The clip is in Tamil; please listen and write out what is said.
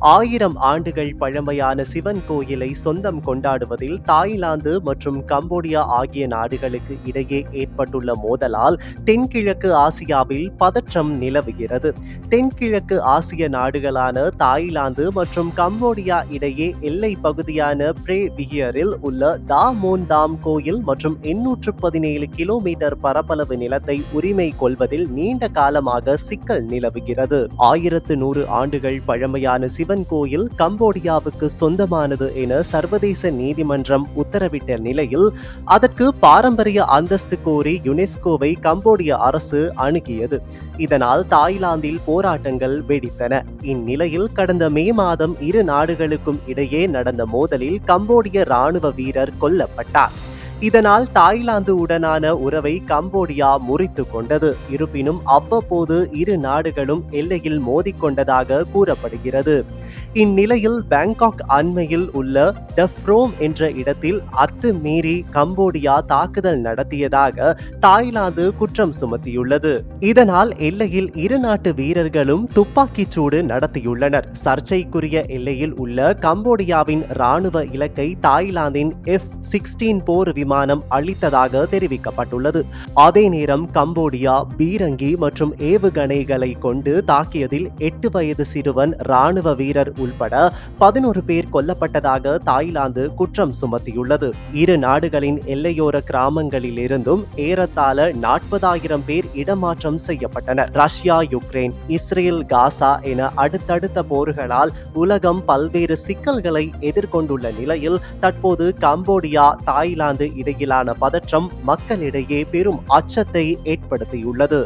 ஆயிரம் ஆண்டுகள் பழமையான சிவன் கோயிலை சொந்தம் கொண்டாடுவதில் தாய்லாந்து மற்றும் கம்போடியா ஆகிய நாடுகளுக்கு இடையே ஏற்பட்டுள்ள மோதலால் தென்கிழக்கு ஆசியாவில் பதற்றம் நிலவுகிறது. தென்கிழக்கு ஆசிய நாடுகளான தாய்லாந்து மற்றும் கம்போடியா இடையே எல்லை பகுதியான பிரே விகியரில் உள்ள தாமோன் தாம் கோயில் மற்றும் எண்ணூற்று பதினேழு கிலோமீட்டர் பரப்பளவு நிலத்தை உரிமை கொள்வதில் நீண்ட காலமாக சிக்கல் நிலவுகிறது. ஆயிரத்து நூறு ஆண்டுகள் பழமையான சிவ சிவன் கோயில் கம்போடியாவுக்கு சொந்தமானது என சர்வதேச நீதிமன்றம் உத்தரவிட்ட நிலையில் அதற்கு பாரம்பரிய அந்தஸ்து கோரி யுனெஸ்கோவை கம்போடிய அரசு அணுகியது. இதனால் தாய்லாந்தில் போராட்டங்கள் வெடித்தன. இந்நிலையில் கடந்த மே மாதம் இரு நாடுகளுக்கும் இடையே நடந்த மோதலில் கம்போடிய ராணுவ வீரர் கொல்லப்பட்டார். இதனால் தாய்லாந்து உடனான உறவை கம்போடியா முறித்து கொண்டது. இருப்பினும் அவ்வப்போது இரு நாடுகளும் எல்லையில் மோதிக்கொண்டதாக கூறப்படுகிறது. இந்நிலையில் பேங்காக் அண்மையில் உள்ள டெஃப்ரோம் என்ற இடத்தில் அத்துமீறி கம்போடியா தாக்குதல் நடத்தியதாக தாய்லாந்து குற்றம் சுமத்தியுள்ளது. இதனால் எல்லையில் இரு நாட்டு வீரர்களும் துப்பாக்கிச் சூடு நடத்தியுள்ளனர். சர்ச்சைக்குரிய எல்லையில் உள்ள கம்போடியாவின் ராணுவ இலக்கை தாய்லாந்தின் எஃப் சிக்ஸ்டீன் போர் விமானம் அளித்ததாக தெரிவிக்கப்பட்டுள்ளது. அதே நேரம் கம்போடியா பீரங்கி மற்றும் ஏவுகணைகளை கொண்டு தாக்கியதில் எட்டு வயது சிறுவன் ராணுவ வீரர் உள்பட பதினோரு பேர் கொல்லப்பட்டதாக தாய்லாந்து குற்றம் சுமத்தியுள்ளது. இரு நாடுகளின் எல்லையோர கிராமங்களில் இருந்தும் ஏறத்தாழ நாற்பதாயிரம் பேர் இடமாற்றம் செய்யப்பட்டனர். ரஷ்யா யுக்ரைன் இஸ்ரேல் காசா என அடுத்தடுத்த போர்களால் உலகம் பல்வேறு சிக்கல்களை எதிர்கொண்டுள்ள நிலையில் தற்போது கம்போடியா தாய்லாந்து இடையிலான பதற்றம் மக்களிடையே பெரும் அச்சத்தை ஏற்படுத்தியுள்ளது.